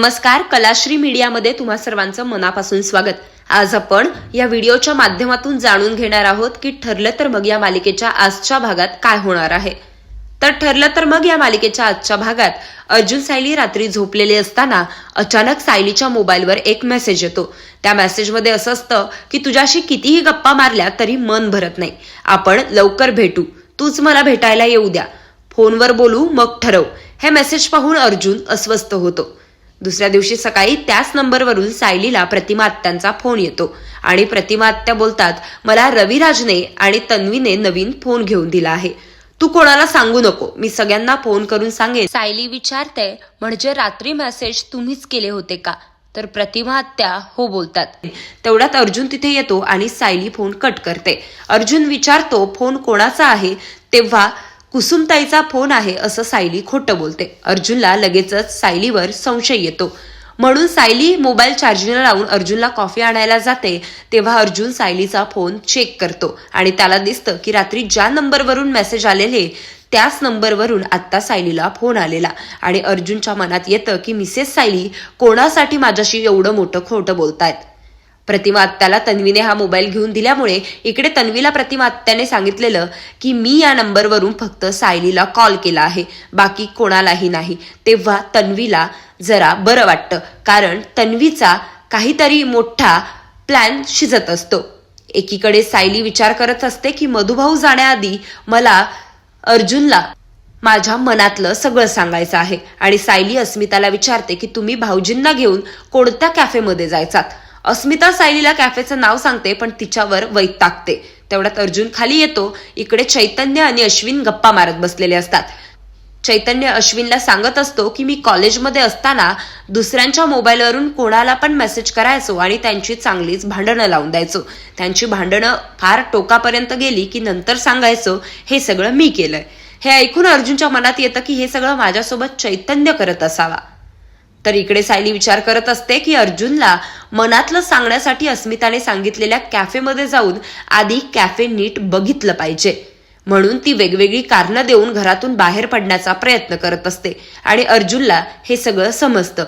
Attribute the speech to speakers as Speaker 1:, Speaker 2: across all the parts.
Speaker 1: नमस्कार कलाश्री मीडियामध्ये तुम्हा सर्वांचं मनापासून स्वागत. आज आपण या व्हिडिओच्या माध्यमातून जाणून घेणार आहोत की ठरलं तर मग या मालिकेच्या आजच्या भागात काय होणार आहे. तर ठरलं तर मग या मालिकेच्या आजच्या भागात अर्जुन सायली रात्री झोपलेले असताना अचानक सायलीच्या मोबाईलवर एक मेसेज येतो. त्या मेसेजमध्ये असं असतं की तुझ्याशी कितीही गप्पा मारल्या तरी मन भरत नाही. आपण लवकर भेटू. तूच मला भेटायला येऊ द्या. फोनवर बोलू मग ठरव. हे मेसेज पाहून अर्जुन अस्वस्थ होतो. दुसऱ्या दिवशी सकाळी त्याच नंबरवरून सायलीला प्रतिमा आत्यांचा फोन येतो. आणि प्रतिमा आत्या बोलतात मला रविराजने आणि तन्वीने नवीन फोन घेऊन दिला आहे. तू कोणाला सांगू नको. मी सगळ्यांना फोन करून सांगेन. सायली विचारते म्हणजे रात्री मेसेज तुम्हीच केले होते का? तर प्रतिमा आत्या हो बोलतात. तेवढ्यात अर्जुन तिथे येतो आणि सायली फोन कट करते. अर्जुन विचारतो फोन कोणाचा आहे? तेव्हा कुसुमताईचा फोन आहे असं सायली खोटं बोलते. अर्जुनला लगेचच सायलीवर संशय येतो. म्हणून सायली मोबाईल चार्जिंगला लावून अर्जुनला कॉफी आणायला जाते तेव्हा अर्जुन सायलीचा फोन चेक करतो आणि त्याला दिसतं की रात्री ज्या नंबरवरून मेसेज आलेले त्याच नंबरवरून आत्ता सायलीला फोन आलेला आणि अर्जुनच्या मनात येतं की मिसेस सायली कोणासाठी माझ्याशी एवढं मोठं खोटं बोलतायत? प्रतिमा आत्याला तन्वीने हा मोबाईल घेऊन दिल्यामुळे इकडे तन्वीला प्रतिमा आत्याने सांगितलेलं की मी या नंबरवरून फक्त सायलीला कॉल केला आहे बाकी कोणालाही नाही. तेव्हा तन्वीला जरा बरं वाटतं कारण तन्वीचा काहीतरी मोठा प्लॅन शिजत असतो. एकीकडे सायली विचार करत असते की मधुभाऊ जाण्याआधी मला अर्जुनला माझ्या मनातलं सगळं सांगायचं आहे. आणि सायली अस्मिताला विचारते की तुम्ही भाऊजींना घेऊन कोणत्या कॅफेमध्ये जायचात? अस्मिता सायलीला कॅफेचं नाव सांगते पण तिच्यावर वैतागते तेवढ्यात अर्जुन खाली येतो. इकडे चैतन्य आणि अश्विन गप्पा मारत बसलेले असतात. चैतन्य अश्विनला सांगत असतो की मी कॉलेजमध्ये असताना दुसऱ्यांच्या मोबाईलवरून कोणाला पण मेसेज करायचो आणि त्यांची चांगलीच भांडणं लावून द्यायचो. त्यांची भांडणं फार टोकापर्यंत गेली की नंतर सांगायचो हे सगळं मी केलंय. हे ऐकून अर्जुनच्या मनात येतं की हे सगळं माझ्यासोबत चैतन्य करत असावा. तर इकडे सायली विचार करत असते की अर्जुनला मनातलं सांगण्यासाठी अस्मिताने सांगितलेल्या कॅफेमध्ये जाऊन आधी कॅफे नीट बघितलं पाहिजे. म्हणून ती वेगवेगळी कारणं देऊन घरातून बाहेर पडण्याचा प्रयत्न करत असते आणि अर्जुनला हे सगळं समजतं.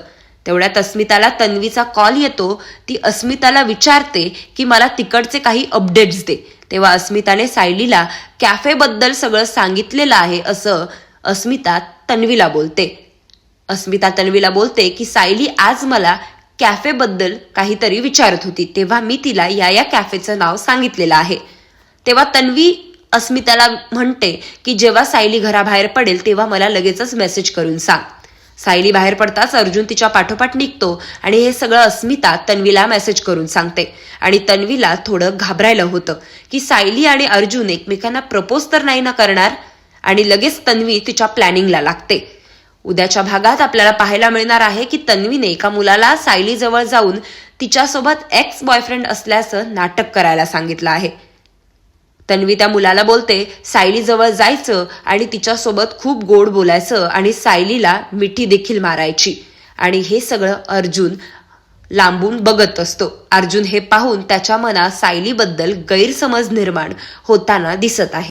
Speaker 1: तेवढ्यात अस्मिताला तन्वीचा कॉल येतो. ती अस्मिताला विचारते की मला तिकडचे काही अपडेट्स दे. तेव्हा अस्मिताने सायलीला कॅफेबद्दल सगळं सांगितलेलं आहे असं अस्मिता तन्वीला बोलते. अस्मिता तन्वीला बोलते की सायली आज मला कॅफेबद्दल काहीतरी विचारत होती. तेव्हा मी तिला या या कॅफेचं नाव सांगितलेलं आहे. तेव्हा तन्वी अस्मिताला म्हणते की जेव्हा सायली घराबाहेर पडेल तेव्हा मला लगेचच मेसेज करून सांग. सायली बाहेर पडताच अर्जुन तिच्या पाठोपाठ निघतो आणि हे सगळं अस्मिता तन्वीला मेसेज करून सांगते. आणि तन्वीला थोडं घाबरायला होतं की सायली आणि अर्जुन एकमेकांना प्रपोज तर नाही ना करणार? आणि लगेच तन्वी तिच्या प्लॅनिंगला लागते. उद्याच्या भागात आपल्याला पाहायला मिळणार आहे की तन्वीने एका मुलाला सायली जवळ जाऊन तिच्यासोबत एक्स बॉयफ्रेंड असल्याचं नाटक करायला सांगितलं आहे. तन्वी त्या मुलाला बोलते सायली जवळ जायचं आणि तिच्यासोबत खूप गोड बोलायचं आणि सायलीला मिठी देखील मारायची. आणि हे सगळं अर्जुन लांबून बघत असतो. अर्जुन हे पाहून त्याच्या मनात सायलीबद्दल गैरसमज निर्माण होताना दिसत आहे.